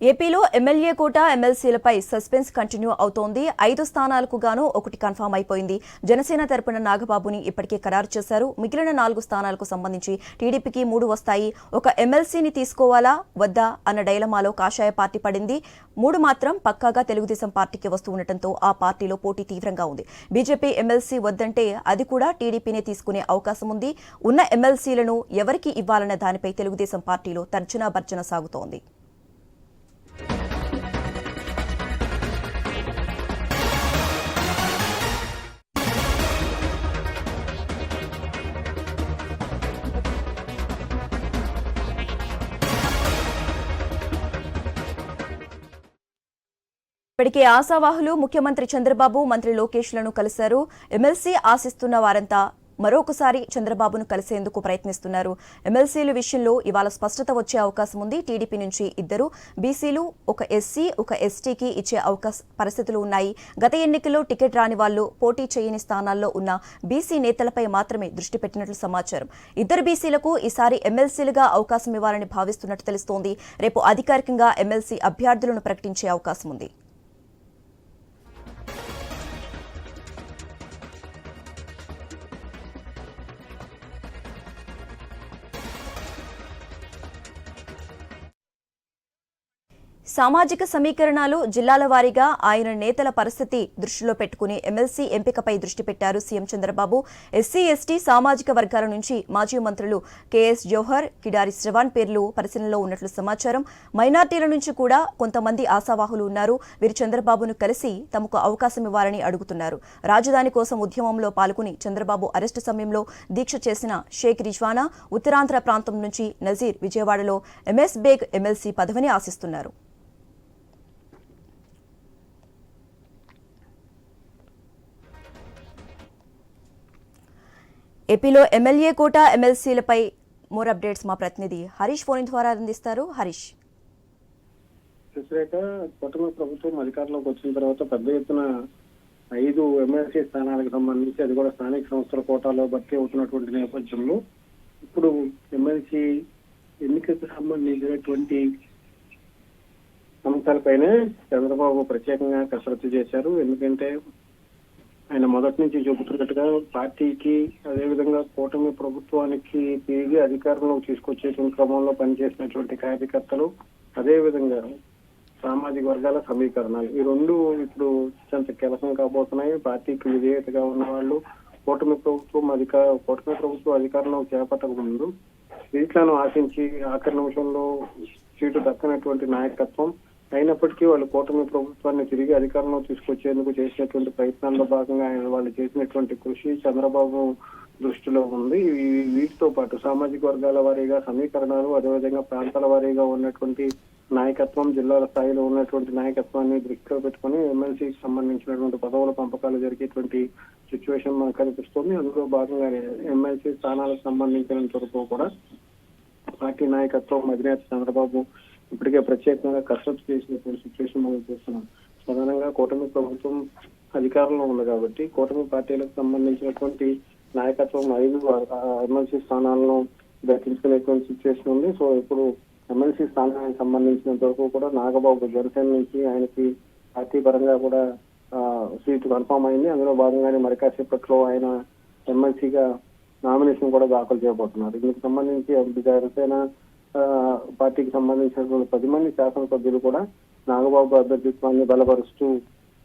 ఏపీలో ఎమ్మెల్యే కోట ఎమ్మెల్సీలపై suspense continue అవుతోంది. ఐదు స్థానాలకు గాను ఒకటి కన్ఫామ్ అయిపోయింది. జనసేన తరపున నాగబాబుని ఇప్పటికే ఖరారు చేశారు. మిగిలిన నాలుగు స్థానాలకు సంబంధించి టీడీపీకి మూడు వస్తాయి. ఒక ఎమ్మెల్సీని తీసుకోవాలా? వద్దా? అన్న డైలమాలో కాషాయ పార్టీ పడింది. మూడు మాత్రం పక్కాగా తెలుగుదేశం పార్టీకి వస్తూ ఉండటంతో ఆ పార్టీలో పోటీ తీవ్రంగా ఉంది. బీజేపీ ఎమ్మెల్సీ వద్దంటే అది కూడా టీడీపీనే తీసుకునే అవకాశం ఉంది. ఉన్న ఎమ్మెల్సీలను ఎవరికి ఇవ్వాలన్న దానిపై తెలుగుదేశం పార్టీలో తర్జనా భర్జన సాగుతోంది. ఇప్పటికే ఆశావాహులు ముఖ్యమంత్రి చంద్రబాబు మంత్రి లోకేష్లను కలిశారు. ఎమ్మెల్సీ ఆశిస్తున్న వారంతా మరొకసారి చంద్రబాబును కలిసేందుకు ప్రయత్నిస్తున్నారు. ఎమ్మెల్సీల విషయంలో ఇవాళ స్పష్టత వచ్చే అవకాశం ఉంది. టీడీపీ నుంచి ఇద్దరు బీసీలు ఒక ఎస్సీ ఒక ఎస్టీకి ఇచ్చే అవకాశ పరిస్థితులు ఉన్నాయి. గత ఎన్నికల్లో టికెట్ రాని వాళ్ళు పోటీ చేయని స్థానాల్లో ఉన్న బీసీ నేతలపై మాత్రమే దృష్టి పెట్టినట్లు సమాచారం. ఇద్దరు బీసీలకు ఈసారి ఎమ్మెల్సీలుగా అవకాశం ఇవ్వాలని భావిస్తున్నట్టు తెలుస్తోంది. రేపు అధికారికంగా ఎమ్మెల్సీ అభ్యర్థులను ప్రకటించే అవకాశం ఉంది. సామాజిక సమీకరణాలు జిల్లాల వారీగా ఆయన నేతల పరిస్థితి దృష్టిలో పెట్టుకుని ఎమ్మెల్సీ ఎంపికపై దృష్టి పెట్టారు సీఎం చంద్రబాబు. ఎస్సీ ఎస్టీ సామాజిక వర్గాల నుంచి మాజీ మంత్రులు కెఎస్ జోహర్ కిడారి శ్రవాన్ పేర్లు పరిశీలనలో ఉన్నట్లు సమాచారం. మైనార్టీల నుంచి కూడా కొంతమంది ఆశావాహులు ఉన్నారు. వీరు చంద్రబాబును కలిసి తమకు అవకాశం ఇవ్వాలని అడుగుతున్నారు. రాజధాని కోసం ఉద్యమంలో పాల్గొని చంద్రబాబు అరెస్టు సమయంలో దీక్ష చేసిన షేక్ రిజ్వానా ఉత్తరాంధ్ర ప్రాంతం నుంచి నజీర్ విజయవాడలో ఎంఎస్ బేగ్ ఎమ్మెల్సీ పదవిని ఆశిస్తున్నారు. ఏపీలో ఎమ్మెల్యే కోట ఎమ్మెల్సీలపై మోర్ అప్డేట్స్ మా ప్రతినిధి హరీష్ ఫోన్ ద్వారా అందిస్తారు. హరీష్. చూసాక కూటమి ప్రభుత్వం అధికారంలోకి వచ్చిన తర్వాత పెద్ద ఎత్తున ఐదు ఎమ్మెల్సీ స్థానాలకు సంబంధించి అది కూడా స్థానిక సంస్థల కోటాలో భర్తీ అవుతున్నటువంటి నేపథ్యంలో ఇప్పుడు ఎమ్మెల్సీ ఎన్నికకు సంబంధించినటువంటి అంశాలపైనే చంద్రబాబు ప్రత్యేకంగా కసరత్తు చేశారు. ఎందుకంటే ఆయన మొదటి నుంచి చెబుతున్నట్టుగా పార్టీకి అదేవిధంగా కూటమి ప్రభుత్వానికి తిరిగి అధికారంలో తీసుకొచ్చేటువంటి క్రమంలో పనిచేసినటువంటి కార్యకర్తలు అదేవిధంగా సామాజిక వర్గాల సమీకరణాలు. ఈ రెండు ఇప్పుడు అత్యంత కీలకం కాబోతున్నాయి. పార్టీకి విధేయతగా ఉన్న వాళ్ళు కూటమి ప్రభుత్వం అధికార కూటమి ప్రభుత్వం అధికారంలో చేపట్టక ముందు సీట్లను ఆశించి ఆఖరి నిమిషంలో సీటు దక్కనటువంటి నాయకత్వం అయినప్పటికీ వాళ్ళు కూటమి ప్రభుత్వాన్ని తిరిగి అధికారంలో తీసుకొచ్చేందుకు చేసినటువంటి ప్రయత్నాల్లో భాగంగా ఆయన వాళ్ళు చేసినటువంటి కృషి చంద్రబాబు దృష్టిలో ఉంది. వీటితో పాటు సామాజిక వర్గాల వారీగా సమీకరణాలు అదేవిధంగా ప్రాంతాల వారీగా ఉన్నటువంటి నాయకత్వం జిల్లాల స్థాయిలో ఉన్నటువంటి నాయకత్వాన్ని దృష్టిలో పెట్టుకుని ఎమ్మెల్సీకి సంబంధించినటువంటి పదవుల పంపకాలు జరిగేటువంటి సిచ్యువేషన్ మనకు కనిపిస్తుంది. అందులో భాగంగా ఎమ్మెల్సీ స్థానాలకు సంబంధించినంత వరకు కూడా పార్టీ నాయకత్వం అధినేత చంద్రబాబు ఇప్పటికే ప్రత్యేకంగా కసరత్తు చేసినటువంటి సిచ్యువేషన్ మనం చూస్తున్నాం. ప్రధానంగా కూటమి ప్రభుత్వం అధికారంలో ఉంది కాబట్టి కూటమి పార్టీలకు సంబంధించినటువంటి నాయకత్వం ఐదు ఎమ్మెల్సీ స్థానాలను దక్కించుకునేటువంటి సిచ్యువేషన్ ఉంది. సో ఇప్పుడు ఎమ్మెల్సీ స్థానానికి సంబంధించినంత వరకు కూడా నాగబాబు జనసేన నుంచి ఆయనకి పార్టీ పరంగా కూడా సీటు కన్ఫామ్ అయింది. అందులో భాగంగానే మరి కాసేపట్లో ఆయన ఎమ్మెల్సీగా నామినేషన్ కూడా దాఖలు చేయబోతున్నారు. దీనికి సంబంధించి జనసేన పార్టీకి సంబంధించినటువంటి పది మంది శాసనసభ్యులు కూడా నాగబాబు అభ్యర్థిత్వాన్ని బలపరుస్తూ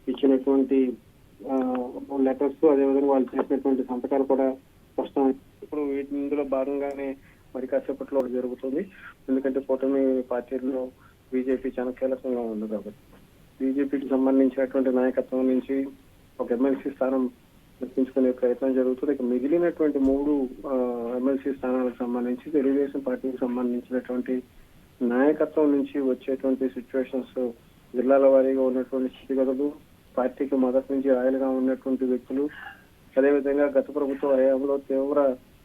ఇచ్చినటువంటి లెటర్స్ అదేవిధంగా వాళ్ళు చేసినటువంటి సంతకాలు కూడా స్పష్టం ఇప్పుడు వీటి ఇందులో భాగంగానే మరి కాసేపట్లో ఒకటి జరుగుతుంది. ఎందుకంటే కూటమి పార్టీల్లో బీజేపీ చాలా కీలకంగా ఉంది కాబట్టి. బీజేపీకి సంబంధించినటువంటి నాయకత్వం నుంచి ఒక ఎమ్మెల్సీ స్థానం దక్కించుకునే ప్రయత్నం జరుగుతుంది. ఇక మిగిలినటువంటి మూడు ఎమ్మెల్సీ స్థానాలకు సంబంధించి తెలుగుదేశం పార్టీకి సంబంధించినటువంటి నాయకత్వం నుంచి వచ్చేటువంటి సిచ్యువేషన్స్ జిల్లాల వారీగా ఉన్నటువంటి స్థితిగతులు పార్టీకి మొదటి నుంచి రాయలుగా ఉన్నటువంటి వ్యక్తులు అదేవిధంగా గత ప్రభుత్వ హయాంలో తీవ్ర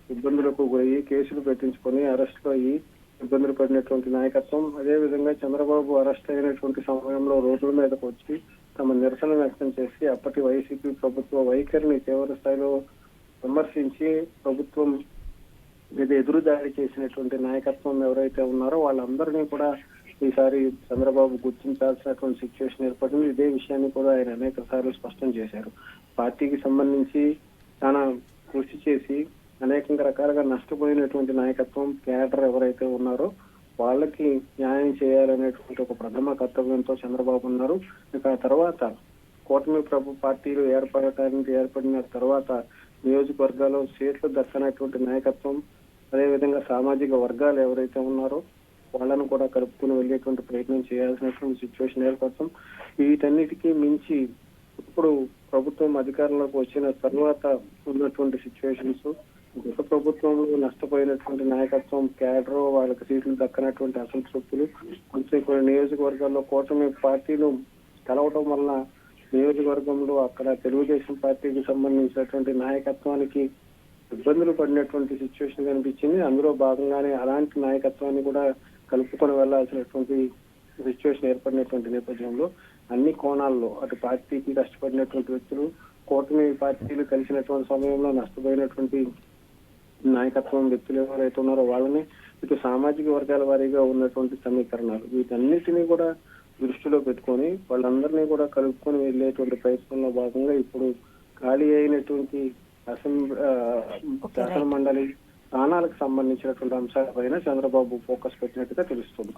ఇబ్బందులకు గురయ్యి కేసులు పెట్టించుకొని అరెస్ట్ అయ్యి ఇబ్బందులు పడినటువంటి నాయకత్వం అదేవిధంగా చంద్రబాబు అరెస్ట్ అయినటువంటి సమయంలో రోడ్ల మీదకు వచ్చి తమ నిరసన వ్యక్తం చేసి అప్పటి వైసీపీ ప్రభుత్వ వైఖరిని తీవ్ర స్థాయిలో విమర్శించి ప్రభుత్వం మీద ఎదురుదాడి చేసినటువంటి నాయకత్వం ఎవరైతే ఉన్నారో వాళ్ళందరినీ కూడా ఈసారి చంద్రబాబు గుర్తించాల్సినటువంటి సిచ్యువేషన్ ఏర్పడింది. ఇదే విషయాన్ని కూడా ఆయన అనేక సార్లు స్పష్టం చేశారు. పార్టీకి సంబంధించి చాలా కృషి చేసి అనేక రకాలుగా నష్టపోయినటువంటి నాయకత్వం క్యాడర్ ఎవరైతే ఉన్నారో వాళ్ళకి న్యాయం చేయాలనేటువంటి ఒక ప్రథమ కర్తవ్యంతో చంద్రబాబు ఉన్నారు. ఇక ఆ తర్వాత కూటమి ప్రభు పార్టీలు ఏర్పడటానికి ఏర్పడిన తర్వాత నియోజకవర్గాల్లో సీట్లు దక్కనటువంటి నాయకత్వం అదేవిధంగా సామాజిక వర్గాలు ఎవరైతే ఉన్నారో వాళ్ళను కూడా కలుపుకుని వెళ్ళేటువంటి ప్రయత్నం చేయాల్సినటువంటి సిచ్యువేషన్ ఏర్పడతాం వీటన్నిటికీ మించి ఇప్పుడు ప్రభుత్వం అధికారంలోకి వచ్చిన తర్వాత ఉన్నటువంటి సిచ్యువేషన్స్ గత ప్రభుత్వంలో నష్టపోయినటువంటి నాయకత్వం క్యాడర్ వాళ్ళకి సీట్లు దక్కనటువంటి అసంతృప్తులు కొంచెం కొన్ని నియోజకవర్గాల్లో కూటమి పార్టీలు కలవటం వలన నియోజకవర్గంలో అక్కడ తెలుగుదేశం పార్టీకి సంబంధించినటువంటి నాయకత్వానికి ఇబ్బందులు పడినటువంటి సిచ్యువేషన్ కనిపించింది. అందులో భాగంగానే అలాంటి నాయకత్వాన్ని కూడా కలుపుకొని వెళ్ళాల్సినటువంటి సిచ్యువేషన్ ఏర్పడినటువంటి నేపథ్యంలో అన్ని కోణాల్లో అటు పార్టీకి కష్టపడినటువంటి వ్యక్తులు కూటమి పార్టీలు కలిసినటువంటి సమయంలో నష్టపోయినటువంటి నాయకత్వం వ్యక్తులు ఎవరైతే ఉన్నారో వాళ్ళని ఇటు సామాజిక వర్గాల వారీగా ఉన్నటువంటి సమీకరణాలు వీటన్నిటినీ కూడా దృష్టిలో పెట్టుకొని వాళ్ళందరినీ కూడా కలుపుకొని వెళ్ళేటువంటి ప్రయత్నంలో భాగంగా ఇప్పుడు ఖాళీ అయినటువంటి అసెంబ్లీ. శాసన మండలి స్థానాలకు సంబంధించినటువంటి అంశాలపైన చంద్రబాబు ఫోకస్ పెట్టినట్టుగా తెలుస్తుంది.